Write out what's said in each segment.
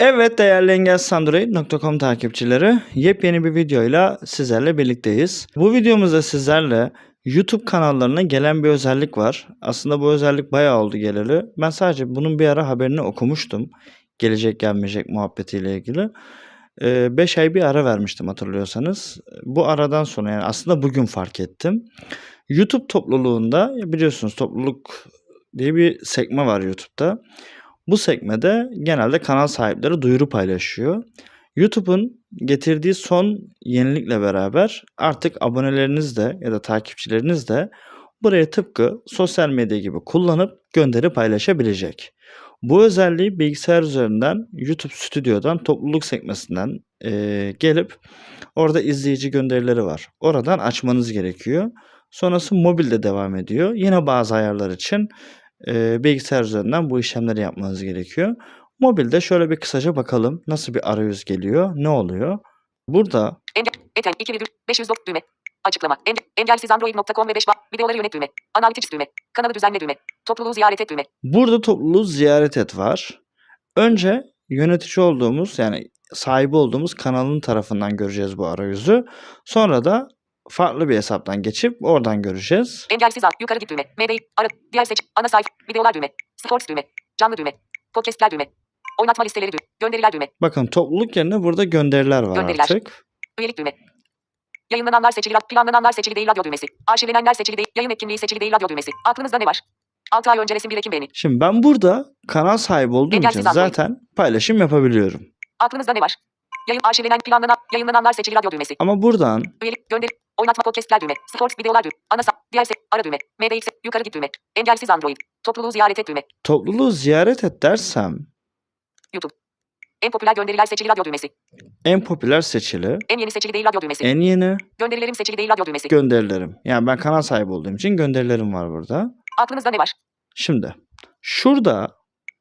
Evet değerli engelsandroid.com takipçileri yepyeni bir videoyla sizlerle birlikteyiz. Bu videomuzda sizlerle YouTube kanallarına gelen bir özellik var. Aslında bu özellik bayağı oldu geleli. Ben sadece bunun bir ara haberini okumuştum. Gelecek gelmeyecek muhabbetiyle ilgili. 5 ay bir ara vermiştim hatırlıyorsanız. Bu aradan sonra yani aslında bugün fark ettim. YouTube topluluğunda biliyorsunuz topluluk diye bir sekme var YouTube'da. Bu sekmede genelde kanal sahipleri duyuru paylaşıyor. YouTube'un getirdiği son yenilikle beraber artık aboneleriniz de ya da takipçileriniz de buraya tıpkı sosyal medya gibi kullanıp gönderi paylaşabilecek. Bu özelliği bilgisayar üzerinden YouTube Stüdyo'dan topluluk sekmesinden eee, gelip orada izleyici gönderileri var. Oradan açmanız gerekiyor. Sonrası mobilde devam ediyor. Yine bazı ayarlar için eee, bilgisayar üzerinden bu işlemleri yapmanız gerekiyor. Mobilde şöyle bir kısaca bakalım nasıl bir arayüz geliyor, ne oluyor. Burada eten 2 virgül 509 düğme. Açıklama. Engel, engelsizandroid.com ve 5 videoları yönet düğme. Analytics düğme. Kanalı düzenle düğme. Topluluğu ziyaret et düğme. Burada topluluğu ziyaret et var. Önce yönetici olduğumuz yani sahibi olduğumuz kanalın tarafından göreceğiz bu arayüzü. Sonra da farklı bir hesaptan geçip oradan göreceğiz. Engelsiz al. Yukarı git düğme. MD. Ara. Diğer seç. Ana sayfa. Videolar düğme. Sports düğme. Canlı düğme. Podcastler düğme. Oynatma listeleri düğme. Gönderiler düğme. Bakın topluluk yerine burada gönderiler var Gönderiler. artık. Üyelik düğme. Yayınlananlar seçili, planlananlar seçili değil radyo düğmesi. Arşivlenenler seçili değil, yayın etkinliği seçili değil radyo düğmesi. Aklınızda ne var? 6 ay önce resim bir Ekim beğeni. Şimdi ben burada kanal sahibi olduğum için Engelsiz Android. zaten paylaşım yapabiliyorum. Aklınızda ne var? Yayın arşivlenen, planlanan, yayınlananlar seçili radyo düğmesi. Ama buradan Üyelik, gönderi, oynatma podcastler düğme. Sports videolar düğme. Ana sa, diğer se, ara düğme. MDX, yukarı git düğme. Engelsiz Android. Topluluğu ziyaret et düğme. topluluğu ziyaret et dersem YouTube. En popüler gönderiler seçili radyo düğmesi. en popüler seçili, En yeni seçili değil radyo düğmesi. en yeni Gönderilerim seçili değil radyo düğmesi. gönderilerim. Yani ben kanal sahibi olduğum için gönderilerim var burada. Aklınızda ne var? Şimdi şurada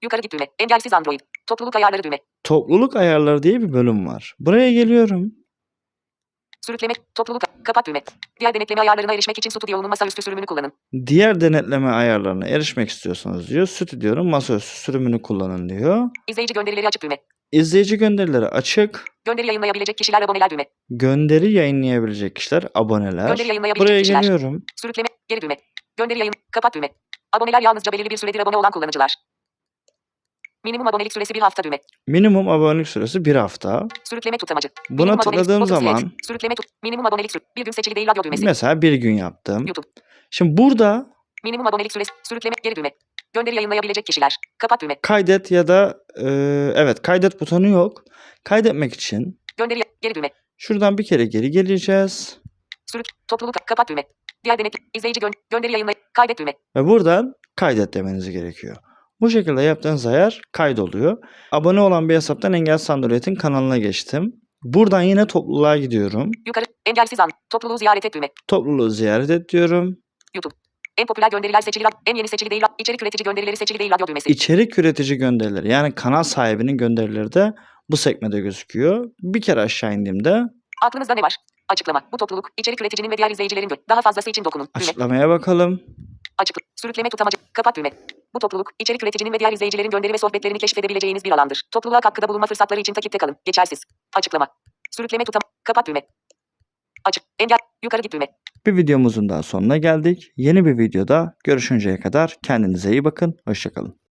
Yukarı git düğme. Engelsiz Android. Topluluk ayarları düğme. topluluk ayarları diye bir bölüm var. Buraya geliyorum. Sürükleme, topluluk, kapat düğme. Diğer denetleme ayarlarına erişmek için Studio'nun masaüstü sürümünü kullanın. Diğer denetleme ayarlarına erişmek istiyorsanız diyor. Stüdyonun masaüstü sürümünü kullanın diyor. İzleyici gönderileri açık düğme. İzleyici gönderileri açık. Gönderi yayınlayabilecek kişiler aboneler düğme. Gönderi yayınlayabilecek kişiler aboneler. Gönderi yayınlayabilecek Buraya kişiler. geliyorum. Sürükleme, geri düğme. Gönderi yayın, kapat düğme. Aboneler yalnızca belirli bir süredir abone olan kullanıcılar. Minimum abonelik süresi bir hafta düğme. Minimum abonelik süresi bir hafta. Sürükleme tutamacı. Buna Minimum tıkladığım zaman flex. Sürükleme tut. Minimum abonelik süresi. Bir gün seçili değil radyo düğmesi. mesela bir gün yaptım. YouTube. Şimdi burada Minimum abonelik süresi. Sürükleme, geri düğme. Gönderi yayınlayabilecek kişiler. Kapat düğme. kaydet ya da e, evet kaydet butonu yok. Kaydetmek için Gönderi, geri düğme. şuradan bir kere geri geleceğiz. Sürük, topluluk, kapat düğme. Diğer denetim, izleyici gön, gönderi yayınlay, kaydet düğme. Ve buradan kaydet demeniz gerekiyor. Bu şekilde yaptığınız ayar kaydoluyor. Abone olan bir hesaptan Engel Android'in kanalına geçtim. Buradan yine topluluğa gidiyorum. Yukarı, engelsiz an, topluluğu ziyaret et düğme. Topluluğu ziyaret et diyorum. En popüler gönderiler seçili, en yeni seçili değil, içerik üretici gönderileri seçili değil radyo düğmesi. İçerik üretici gönderileri yani kanal sahibinin gönderileri de bu sekmede gözüküyor. Bir kere aşağı indiğimde Aklınızda ne var? Açıklama. Bu topluluk, içerik üreticinin ve diğer izleyicilerin gö- daha fazlası için dokunun. Açıklamaya bakalım. Açıkla. Sürükleme tutamacı. Kapat düğme. Bu topluluk, içerik üreticinin ve diğer izleyicilerin gönderi ve sohbetlerini keşfedebileceğiniz bir alandır. Topluluğa katkıda bulunma fırsatları için takipte kalın. Geçersiz. Açıklama. Sürükleme tutam. Kapat düğme. Açık. Engel. Yukarı git düğme. Bir videomuzun daha sonuna geldik. Yeni bir videoda görüşünceye kadar kendinize iyi bakın. Hoşçakalın.